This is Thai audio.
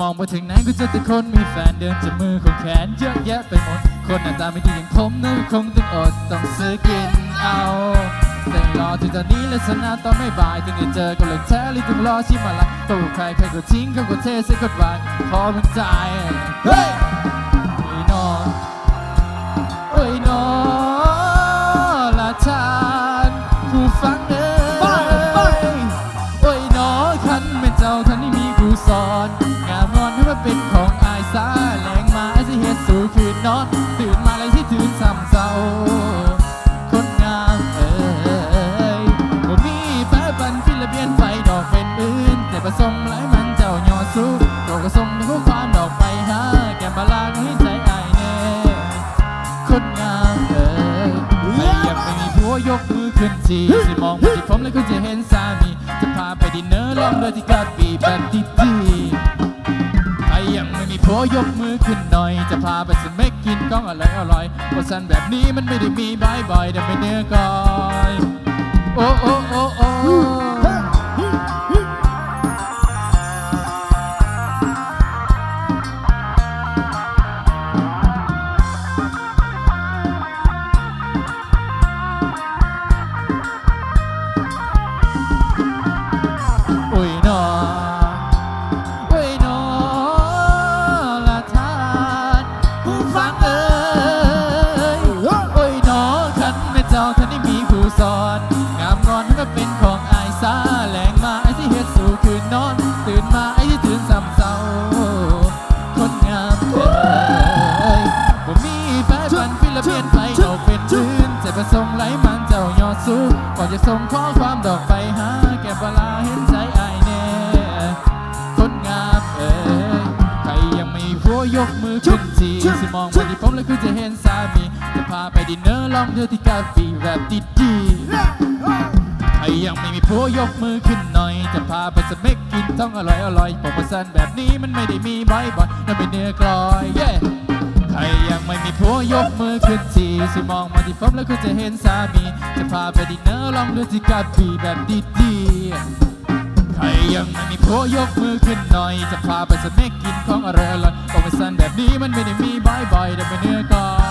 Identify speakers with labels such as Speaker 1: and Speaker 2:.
Speaker 1: มองไปถึงไหนก็เจอแต่คนมีแฟนเดินจับมือของแขนเยอะแยะไปหมด คนหน้าตาไม่ดีอย่างผมนั้นคงต้องอดต้องซื้อกินเอาแต่รอถึงตอนนี้และสนาตอนไม่บ่ายถึงจะเจอก็เลยแท้หรือต้องรอชิมาละตัวใครใครก็ทิ้งเขาก็เทใส่กดไว้พอมันใจ
Speaker 2: เฮ้ย
Speaker 1: ไอ้นอนโอ้ยนอละทานผู้ฟังเอ้ยโอ้ยนอคันเป็นเจ้าท่านที่มีผู้สอนงาม ดอกเป็นอื่น แต่ประสงค์หลายมันเจ้าหยอสู้ดอกกระสงในข้อความดอกไปหาแก้มบาลาน้อยใจอายแน่คนงามเอ้ยใครยังไม่มีผัวยกมือขึ้นทีสิมองมาที่ผมแล้วคุณจะเห็นสามี จะพาไปดินเนอร์ลองโดยที่กาปีแบบดีดีๆใครยังไม่มีผัวยกมือขึ้นหน่อย จะพาไปสเม็กกินก้องอร่อยอร่อยเพราะสันแบบนี้มันไม่ได้มีบ่อยๆแต่เป็นเนื้อก้อย โอ้โอ้โอ้โอ้ จ้าท่านได้มีผู้สอน งามงอนก็เป็นของอายซาแหลงมาไอ้ที่เฮ็ดสู่คืนนอน ตื่นมาไอ้ที่ตื่นซ้ำเศร้าคนงามเอ้ยบ่มีแฟฟันฟิลเปียนไปเอกเป็นพื้นใจประสงค์ไหลมันเจ้ายอดสู้ก่อนจะส่งข้อความดอกไป ยกมือขึ้นทีสิมองมาที่ผมแล้วคือจะเห็นสามีจะพาไปดินเนอร์ลองเธอที่กาแฟแบบดีๆใครยังไม่มีผัวยกมือขึ้นหน่อย จะพาไปสเม็กกินท้องอร่อยอร่อยโปรโมชั่นแบบนี้มันไม่ได้มีบ่อยๆนั่นเป็นเนื้อกลอยเย้ใครยังไม่มีผัวยกมือขึ้นทีสิมองมาที่ผมแล้วคือจะเห็นสามี จะพาไปดินเนอร์ลองเธอที่กาแฟแบบดีๆใคร ยังไม่มีผัวยกมือขึ้นหน่อย จะพาไปสเน็กกินของอร่อยอร่อยโปรโมชั่นแบบนี้มันไม่ได้มีบ่อยๆแต่เป็นเนื้อก่อน